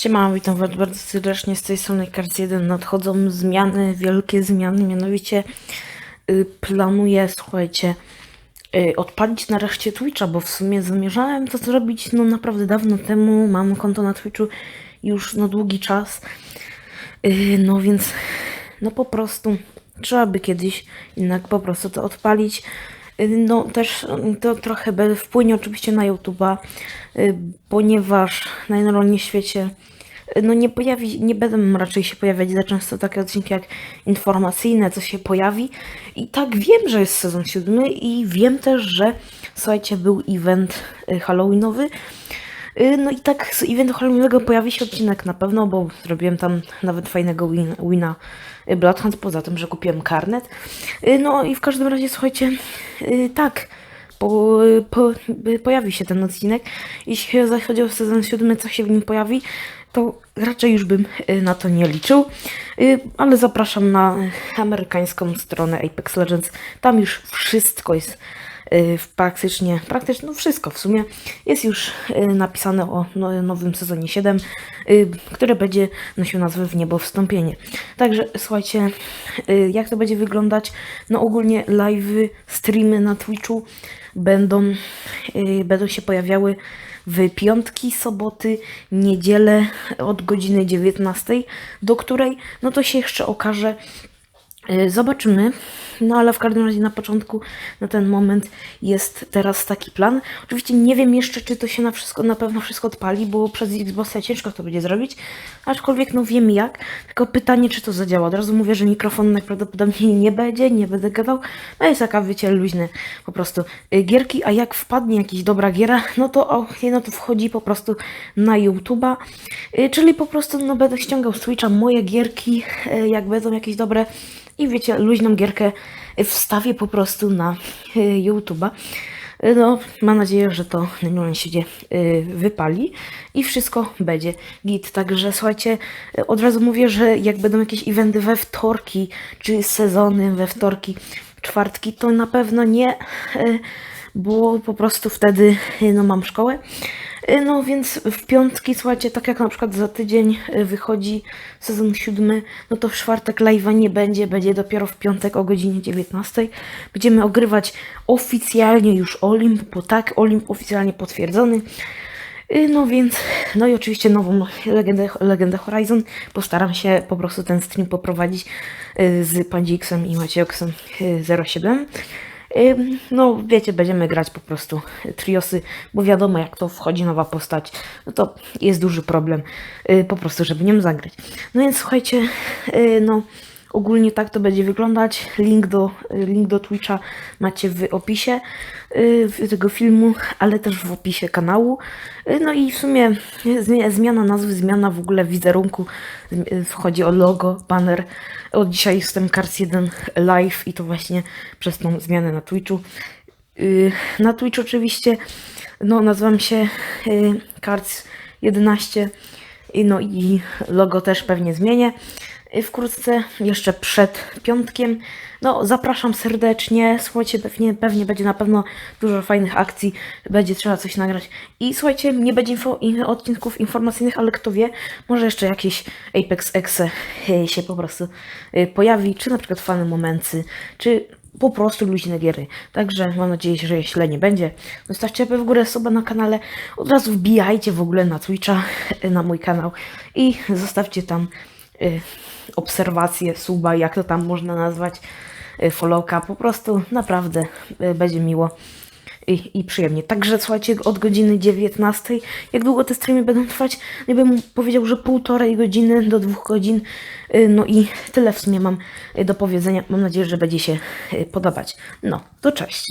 Siema, witam was bardzo serdecznie z tej strony Kars 1. Nadchodzą zmiany, wielkie zmiany, mianowicie y, planuję, słuchajcie, y, odpalić nareszcie Twitcha, bo w sumie zamierzałem to zrobić no naprawdę dawno temu. Mam konto na Twitchu już na długi czas. Y, no więc, no po prostu trzeba by kiedyś jednak po prostu to odpalić. No też y, to trochę wpłynie oczywiście na YouTube'a, y, ponieważ najnormalniej w świecie y, no nie pojawi, nie będą raczej się pojawiać za często takie odcinki jak informacyjne, co się pojawi. I tak wiem, że jest sezon siódmy i wiem też, że słuchajcie, był event y, halloweenowy. Y, No i tak z eventu Halloweenowego pojawi się odcinek na pewno, bo zrobiłem tam nawet fajnego win, wina y, Bloodhunt, poza tym, że kupiłem karnet. Y, No i w każdym razie, słuchajcie, tak, po, po, pojawi się ten odcinek. Jeśli zaś chodzi o sezon siódmy, co się w nim pojawi, to raczej już bym na to nie liczył, ale zapraszam na amerykańską stronę Apex Legends. Tam już wszystko jest praktycznie, praktycznie no wszystko w sumie jest już y, napisane o no, nowym sezonie 7, y, które będzie nosił nazwę w niebo wstąpienie. Także słuchajcie, y, jak to będzie wyglądać? No ogólnie live'y, streamy na Twitchu będą, y, będą się pojawiały w piątki, soboty, niedzielę od godziny 19, do której no to się jeszcze okaże, Y, Zobaczymy. No ale w każdym razie na początku, na ten moment jest teraz taki plan. Oczywiście nie wiem jeszcze, czy to się na wszystko, na pewno wszystko odpali, bo przez Xboxa ciężko to będzie zrobić. Aczkolwiek no wiem jak. Tylko pytanie, czy to zadziała. Od razu mówię, że mikrofon najprawdopodobniej nie będzie, nie będę gadał. No jest taka, wiecie, luźne po prostu y, gierki, a jak wpadnie jakaś dobra giera, no to o, no to wchodzi po prostu na YouTube'a. Y, Czyli po prostu no będę ściągał z Twitcha moje gierki, y, jak będą jakieś dobre i wiecie, luźną gierkę wstawię po prostu na y, YouTube'a. No, mam nadzieję, że to na się y, wypali i wszystko będzie git. Także słuchajcie, y, od razu mówię, że jak będą jakieś eventy we wtorki, czy sezony we wtorki, czwartki, to na pewno nie, bo po prostu wtedy no, mam szkołę. Y, No więc w piątki, słuchajcie, tak jak na przykład za tydzień y, wychodzi sezon siódmy, no to w czwartek live'a nie będzie, będzie dopiero w piątek o godzinie 19. Będziemy ogrywać oficjalnie już Olimp, bo tak, Olimp oficjalnie potwierdzony. Y, No więc, no i oczywiście nową legendę, legendę Horizon. Postaram się po prostu ten stream poprowadzić z Pandziksem i Maciejoksem y, 07. No, wiecie, będziemy grać po prostu triosy, bo wiadomo, jak to wchodzi nowa postać, no to jest duży problem y, po prostu, żeby nią zagrać. No więc słuchajcie, y, no ogólnie tak to będzie wyglądać. Link do, y, link do Twitcha macie w opisie tego filmu, ale też w opisie kanału. No i w sumie zmi- zmiana nazwy, zmiana w ogóle wizerunku, wchodzi o logo, banner. Od dzisiaj jestem Cars 1 live i to właśnie przez tą zmianę na Twitchu. Y, Na Twitch oczywiście no, nazywam się y, Cards 11 i no i logo też pewnie zmienię wkrótce, jeszcze przed piątkiem. No, zapraszam serdecznie. Słuchajcie, pewnie, pewnie będzie na pewno dużo fajnych akcji, będzie trzeba coś nagrać. I słuchajcie, nie będzie info, in, odcinków informacyjnych, ale kto wie, może jeszcze jakieś Apex Exe y, się po prostu y, pojawi, czy na przykład fane momenty, czy po prostu luźne giery. Także mam nadzieję, że źle nie będzie. Zostawcie łapę w górę suba na kanale. Od razu wbijajcie w ogóle na Twitcha, y, na mój kanał i zostawcie tam y, obserwacje, suba, jak to tam można nazwać, y, followka. Po prostu naprawdę y, będzie miło i, i przyjemnie. Także słuchajcie, od godziny 19, jak długo te streamy będą trwać? Ja bym powiedział, że półtorej godziny do dwóch godzin. No i tyle w sumie mam do powiedzenia. Mam nadzieję, że będzie się podobać. No, to cześć.